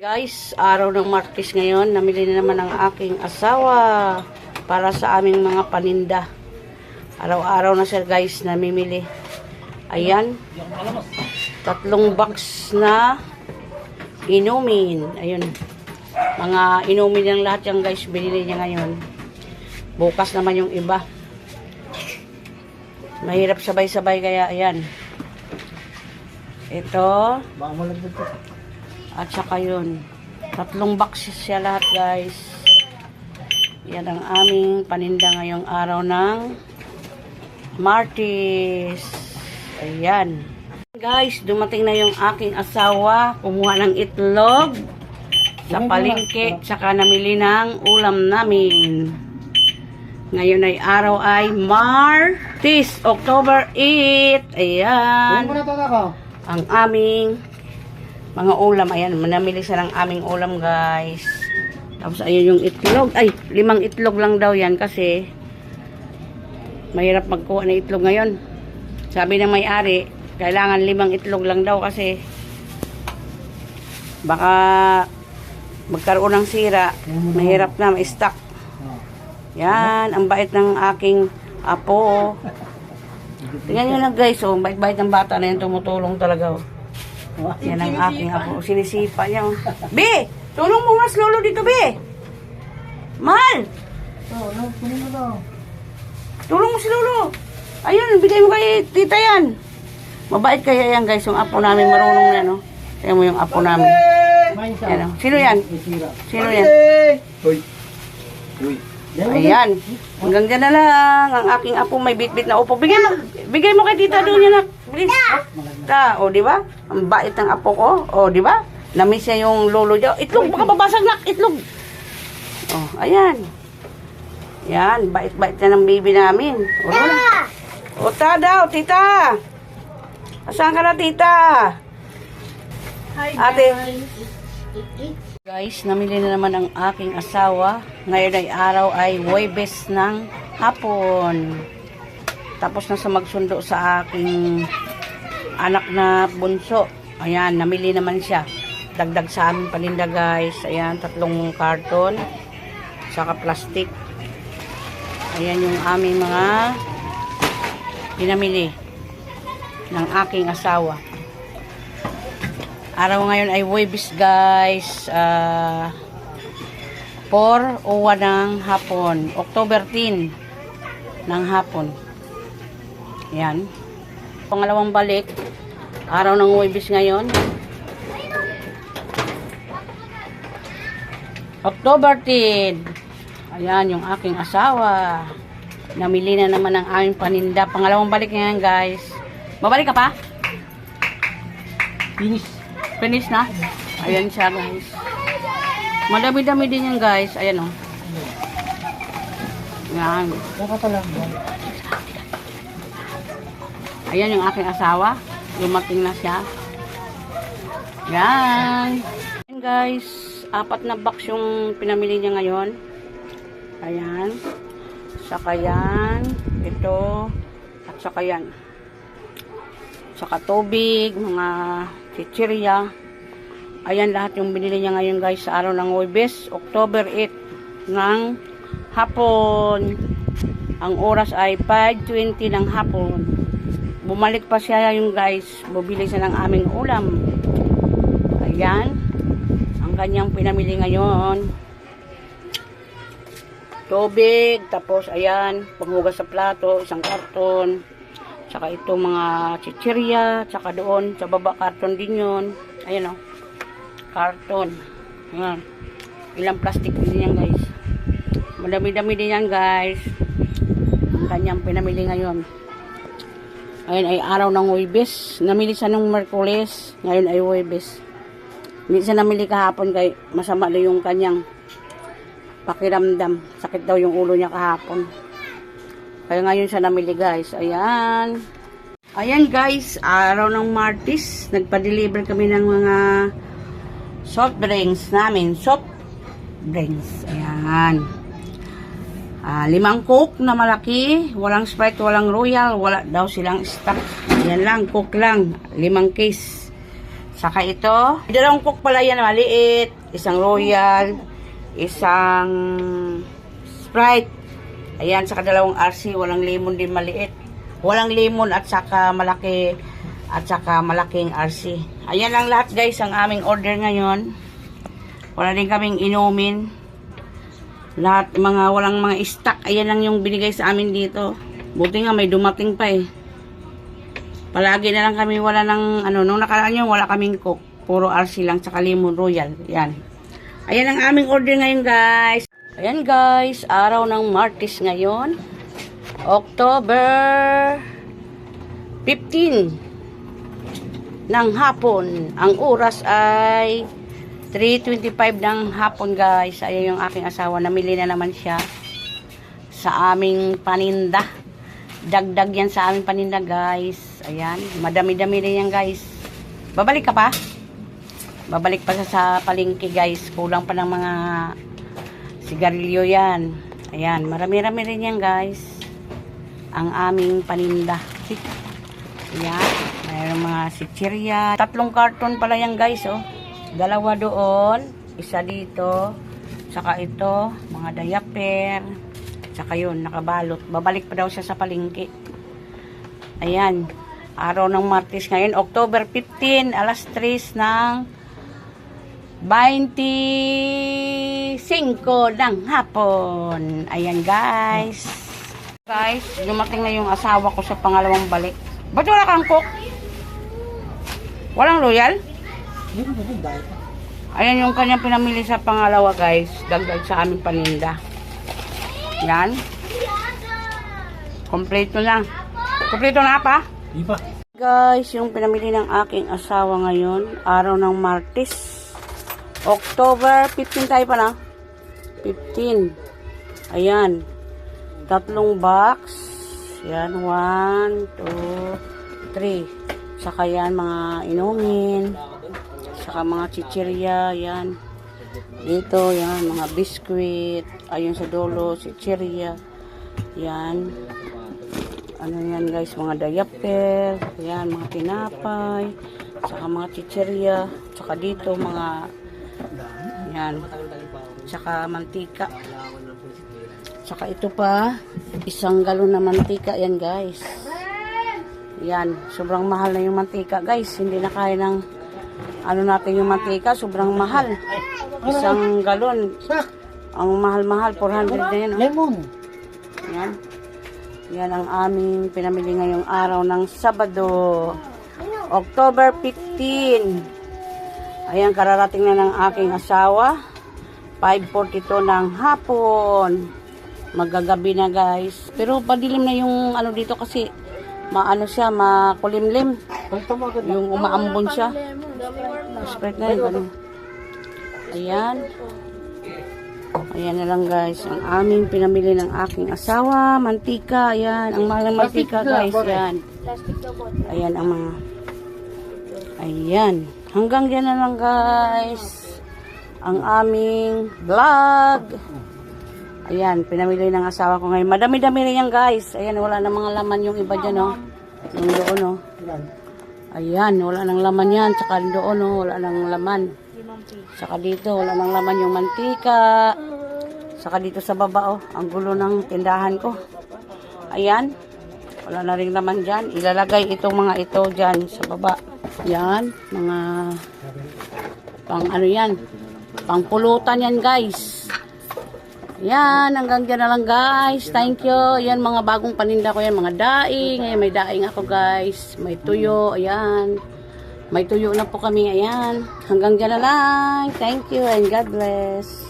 Guys, araw ng Martes ngayon, namili na naman ang aking asawa para sa aming mga paninda. Araw-araw na siya guys, namimili. Ayan, tatlong box na inumin. Ayun, mga inumin niyang lahat yan guys, binili niya ngayon. Bukas naman yung iba. Mahirap sabay-sabay kaya ayan. Ito, Baka malagdag ka. At saka yun, tatlong boxes siya lahat guys. Yan ang aming paninda ngayong araw ng Martis. Ayan. Guys, dumating na yung aking asawa. Kumuha ng itlog sa palengke. Tsaka namili ng ulam namin. Ngayon ay araw ay Martis, October 8. Ayan ang aming mga ulam. Ayan, manamili siya ng aming ulam, guys. Tapos, ayun yung itlog. Ay, limang itlog lang daw yan kasi mahirap magkuha ng itlog ngayon. Sabi ng may-ari, kailangan limang itlog lang daw kasi baka magkaroon ng sira. Mahirap na, ma-stock. Oh. Yan, ang bait ng aking apo. Tingnan nyo na guys, oh, bait-bait ng bata na yan, tumutulong talaga. Oh. Yan ang aking apo. Sinisipa niya. oh. Be! Tulong mo mas lolo dito, Be! Mal! Oh, no, kunin mo daw. Tulong mo si lolo. Ayun, bigay mo kay tita yan. Mabait kaya yan guys, yung apo namin marunong na, no? Tingnan mo yung apo namin. Siya. Yan, oh. Sino yan? Sino yan? Hoy. Hoy. Ayan. Hanggang dyan na lang. Ang aking apo may bit-bit na upo. Bigay mo, bigay mo kay tita doon yan. Bilis. Ta, o di ba? Ang bait ng apo ko. O di ba? Namiss niya yung lolo niya. Itlog, baka babasag nak. Itlog. O, ayan. Yan, bait-bait na ng baby namin. O, na. O, ta daw, tita. Asan ka na, tita? Ate. Guys, namili na naman ang aking asawa. Ngayon ay araw ay Webes ng hapon. Tapos na sa magsundo sa aking anak na bunso. Ayan, namili naman siya. Dagdag sa aming paninda guys. Ayan, tatlong karton. Saka plastic. Ayan yung aming mga pinamili ng aking asawa. Araw ngayon ay Webis guys. Ah 4 o 1 ng hapon. October 10 ng hapon. Yan. Pangalawang balik. Araw ng Webis ngayon. October 10. Ayan yung aking asawa. Namili na naman ang aming paninda. Pangalawang balik ngayon guys. Babalik ka pa? Finish. Finish na? Ayan siya, guys. Madami-dami din yan, guys. Ayan, oh. Yan. Ayan yung aking asawa. Lumating na siya. Yan. Ayan, guys. Apat na box yung pinamili niya ngayon. Ayan. Saka yan. Ito. At saka yan. Saka tubig, mga chichirya. Ayan lahat yung binili niya ngayon guys sa araw ng Huwebes, October 8 ng hapon. Ang oras ay 5.20 ng hapon. Bumalik pa siya yung guys, bubili siya ng aming ulam. Ayan, ang kanyang pinamili ngayon. Tubig, tapos ayan, panghugas sa plato, isang karton. Tsaka ito mga chichirya, tsaka doon sa baba karton din yun. Ayan o. Karton. Ayan. Ilang plastic din yan guys. Madami-dami din yan guys. Ang kanyang pinamili ngayon. Ngayon ay araw ng Huwebes. Namili siya nung Merkules. Ngayon ay Huwebes. Hindi namili kahapon kay masama daw yung kanyang pakiramdam. Sakit daw yung ulo niya kahapon. Kaya ngayon siya namili guys. Ayan. Ayan guys, araw ng Martis. Nagpa-deliver kami ng mga soft drinks namin. Soft drinks. Ayan. Ah, limang coke na malaki. Walang Sprite, walang Royal. Wala daw silang stock. Ayan lang, coke lang. Limang case. Saka ito. Dalawang cook pala yan maliit. Isang royal. Isang sprite. Ayan, saka dalawang RC. Walang lemon din maliit. Walang lemon at saka malaki at saka malaking RC. Ayan lang lahat guys ang aming order ngayon. Wala din kaming inumin. Lahat mga walang mga stock. Ayan lang yung binigay sa amin dito. Buti nga may dumating pa eh. Palagi na lang kami wala ng ano, nung nakaraan yung wala kaming cook. Puro RC lang tsaka lemon royal. Yan. Ayan ang aming order ngayon guys. Ayan guys, araw ng Martis ngayon. October 15 ng hapon. Ang oras ay 3.25 ng hapon guys. Ayan yung aking asawa. Namili na naman siya sa aming paninda. Dagdag yan sa aming paninda guys. Ayan. Madami-dami rin yan guys. Babalik ka pa? Babalik pa sa palengke guys. Kulang pa ng mga sigarilyo yan. Ayan. Marami-rami rin yan guys. Ang aming paninda. Ayan. Mayroong mga sichirya. Tatlong karton pala yan guys oh. Dalawa doon. Isa dito. Saka ito. Mga diaper. Saka yun. Nakabalot. Babalik pa daw siya sa palengke. Ayan. Araw ng Martes ngayon. October 15. Alas 3 ng 25 ng hapon. Ayan guys. Guys, dumating na yung asawa ko sa pangalawang balik. Ba't wala kang cook? Walang loyal? Ayan yung kanyang pinamili sa pangalawa guys. Dagdag sa aming paninda. Yan. Kompleto na. Kompleto na pa? Di pa. Guys, yung pinamili ng aking asawa ngayon, araw ng Martes. October 15 tayo pa na. 15. Ayan. Tatlong box. Yan, 1, 2, 3. Saka yan, mga inumin. Saka mga chichirya, yan. Dito, yan, mga biskuit. Ayun sa dulo, chichirya. Yan. Ano yan guys, mga diaper. Yan, mga tinapay. Saka mga chichirya. Saka dito, mga yan. Saka mantika. Saka ito pa, isang galon na mantika yan guys. Yan, sobrang mahal na yung mantika guys. Hindi na kaya ng ano natin yung mantika, sobrang mahal. Isang galon, ang mahal-mahal, 400 na yan. oh. Lemon! Yan. Yan ang aming pinamili ngayong araw ng Sabado. October 15. Ayan, kararating na ng aking asawa. 5.42 ng hapon. Magagabi na guys. Pero padilim na yung ano dito kasi maano siya, makulimlim. Yung umaambon siya. Sprite na yun. Ano. Ayan. Ayan na lang guys. Ang aming pinamili ng aking asawa. Mantika. Ayan. Ang mahal ng mantika guys. Ayan. Ayan ang mga. Ayan. Hanggang dyan na lang guys. Ang aming vlog. Ayan. Pinamili ng asawa ko ngayon. Madami-dami rin yan guys. Ayan. Wala na mga laman yung iba dyan oh. Yung doon oh. Yan. Ayan, wala nang laman yan. Tsaka doon, oh, wala nang laman. Tsaka dito, wala nang laman yung mantika. Tsaka dito sa baba, oh, ang gulo ng tindahan ko. Ayan, wala na rin laman dyan. Ilalagay itong mga ito dyan sa baba. Yan, mga pang ano yan, pang pulutan yan guys. Yan, hanggang dyan na lang guys. Thank you. Yan, mga bagong paninda ko yan. Mga daing. Ayan, may daing ako guys. May tuyo. Ayan. May tuyo na po kami. Ayan. Hanggang dyan na lang. Thank you and God bless.